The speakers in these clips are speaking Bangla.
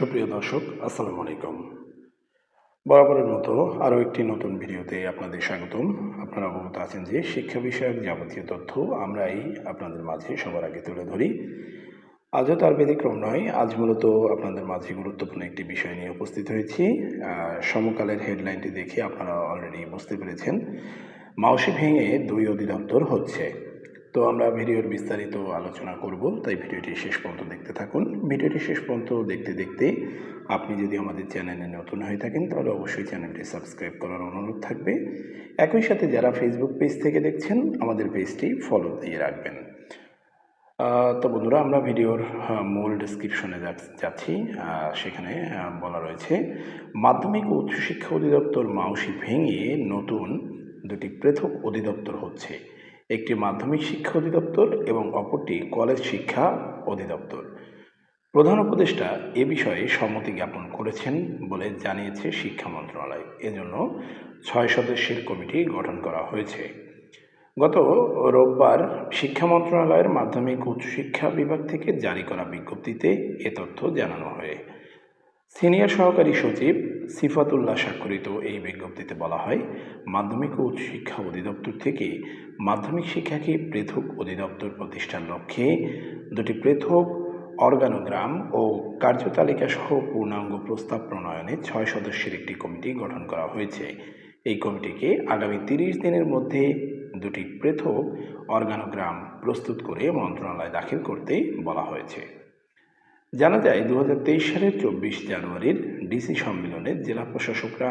সুপ্রিয় দর্শক, আসসালামু আলাইকুম। বরাবরের মতো আরও একটি নতুন ভিডিওতে আপনাদের স্বাগতম। আপনারা অবগত আছেন যে শিক্ষা বিষয়ক যাবতীয় তথ্য আমরাই আপনাদের মাঝে সবার আগে তুলে ধরি। আজও তার ব্যতিক্রম নয়, আজ মূলত আপনাদের মাঝে গুরুত্বপূর্ণ একটি বিষয় নিয়ে উপস্থিত হয়েছি। সমকালের হেডলাইনটি দেখে আপনারা অলরেডি বুঝতে পেরেছেন। মাউসি ভেঙে দুই অধিদপ্তর হচ্ছে। তো আমরা ভিডিওর বিস্তারিত আলোচনা করব, তাই ভিডিওটি শেষ পর্যন্ত দেখতে থাকুন। ভিডিওটি শেষ পর্যন্ত দেখতে দেখতে আপনি যদি আমাদের চ্যানেলে নতুন হয়ে থাকেন, তাহলে অবশ্যই চ্যানেলটি সাবস্ক্রাইব করার অনুরোধ থাকবে। একই সাথে যারা ফেসবুক পেজ থেকে দেখছেন, আমাদের পেজটি ফলো দিয়ে রাখবেন। তো বন্ধুরা, আমরা ভিডিওর মূল ডিসক্রিপশনে যাচ্ছি। সেখানে বলা রয়েছে, মাধ্যমিক ও উচ্চশিক্ষা অধিদপ্তর মাউসি ভেঙে নতুন দুটি পৃথক অধিদপ্তর হচ্ছে। একটি মাধ্যমিক শিক্ষা অধিদপ্তর এবং অপরটি কলেজ শিক্ষা অধিদপ্তর। প্রধান উপদেষ্টা এ বিষয়ে সম্মতি জ্ঞাপন করেছেন বলে জানিয়েছে শিক্ষা মন্ত্রণালয়। এজন্য ছয় সদস্যের কমিটি গঠন করা হয়েছে। গত রোববার শিক্ষা মন্ত্রণালয়ের মাধ্যমিক উচ্চশিক্ষা বিভাগ থেকে জারি করা বিজ্ঞপ্তিতে এ তথ্য জানানো হয়। সিনিয়র সহকারী সচিব সিফাতুল্লাহ স্বাক্ষরিত এই বিজ্ঞপ্তিতে বলা হয়, মাধ্যমিক ও উচ্চশিক্ষা অধিদপ্তর থেকে মাধ্যমিক শিক্ষাকে পৃথক অধিদপ্তর প্রতিষ্ঠার লক্ষ্যে দুটি পৃথক অর্গানোগ্রাম ও কার্যতালিকা সহ পূর্ণাঙ্গ প্রস্তাব প্রণয়নে ছয় সদস্যের একটি কমিটি গঠন করা হয়েছে। এই কমিটিকে আগামী তিরিশ দিনের মধ্যে দুটি পৃথক অর্গানোগ্রাম প্রস্তুত করে মন্ত্রণালয়ে দাখিল করতে বলা হয়েছে। জানা যায় দু হাজার তেইশ সালের চব্বিশ জানুয়ারির ডিসি সম্মেলনে জেলা প্রশাসকরা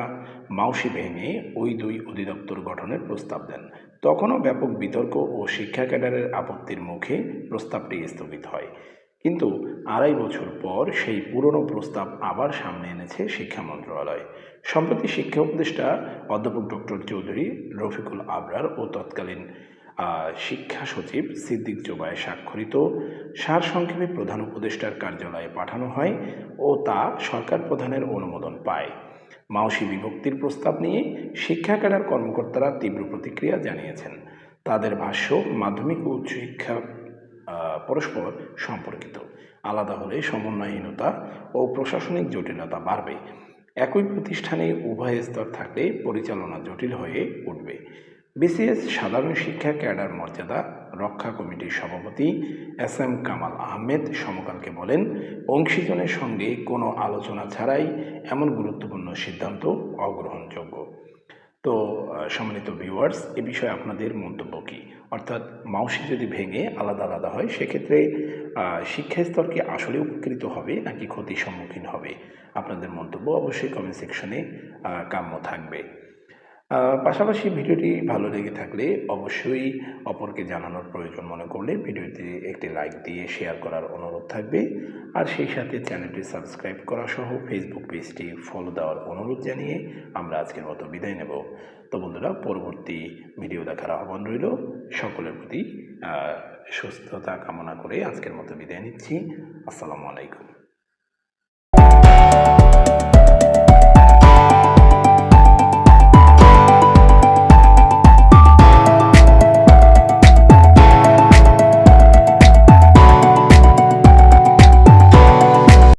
মাউসি ভেঙে ওই দুই অধিদপ্তর গঠনের প্রস্তাব দেন। তখনও ব্যাপক বিতর্ক ও শিক্ষা ক্যাডারের আপত্তির মুখে প্রস্তাবটি স্থগিত হয়। কিন্তু আড়াই বছর পর সেই পুরনো প্রস্তাব আবার সামনে এনেছে শিক্ষা মন্ত্রণালয়। সম্প্রতি শিক্ষা উপদেষ্টা অধ্যাপক ডক্টর চৌধুরী রফিকুল আবরার ও তৎকালীন শিক্ষা সচিব সিদ্দিক জোবায় স্বাক্ষরিত। সারসংক্ষেপে প্রধান উপদেষ্টার কার্যালয়ে পাঠানো হয় ও তা সরকার প্রধানের অনুমোদন পায়। মাওসি বিভক্তির প্রস্তাব নিয়ে শিক্ষা ক্যাডার কর্মকর্তারা তীব্র প্রতিক্রিয়া জানিয়েছেন। তাদের ভাষ্য, মাধ্যমিক ও উচ্চশিক্ষা পরস্পর সম্পর্কিত। আলাদা হলে সমন্বয়হীনতা ও প্রশাসনিক জটিলতা বাড়বে। একই প্রতিষ্ঠানে উভয় স্তর থাকলে পরিচালনা জটিল হয়ে উঠবে। বিসিএস সাধারণ শিক্ষা ক্যাডার মর্যাদা রক্ষা কমিটির সভাপতি এস এম কামাল আহমেদ সমকালকে বলেন অংশীজনের সঙ্গে কোনো আলোচনা ছাড়াই এমন গুরুত্বপূর্ণ সিদ্ধান্ত অগ্রহণযোগ্য। তো সম্মানিত ভিউয়ার্স এ বিষয়ে আপনাদের মন্তব্য কী? অর্থাৎ মাউসি যদি ভেঙে আলাদা আলাদা হয় সেক্ষেত্রে আহ, শিক্ষা স্তর কি আসলে উপকৃত হবে নাকি ক্ষতির সম্মুখীন হবে? আপনাদের মন্তব্য অবশ্যই কমেন্ট সেকশনে কাম্য থাকবে। পাশাপাশি ভিডিওটি ভালো লেগে থাকলে অবশ্যই অপরকে জানানোর প্রয়োজন মনে করলে ভিডিওটি একটি লাইক দিয়ে শেয়ার করার অনুরোধ থাকবে। আর সেই সাথে চ্যানেলটি সাবস্ক্রাইব করা সহ ফেসবুক পেজটি ফলো দেওয়ার অনুরোধ জানিয়ে আমরা আজকের মতো বিদায় নেব। তো বন্ধুরা, পরবর্তী ভিডিও দেখার আহ্বান রইল। সকলের প্রতি সুস্থতা কামনা করে আজকের মতো বিদায় নিচ্ছি। আসসালামু আলাইকুম।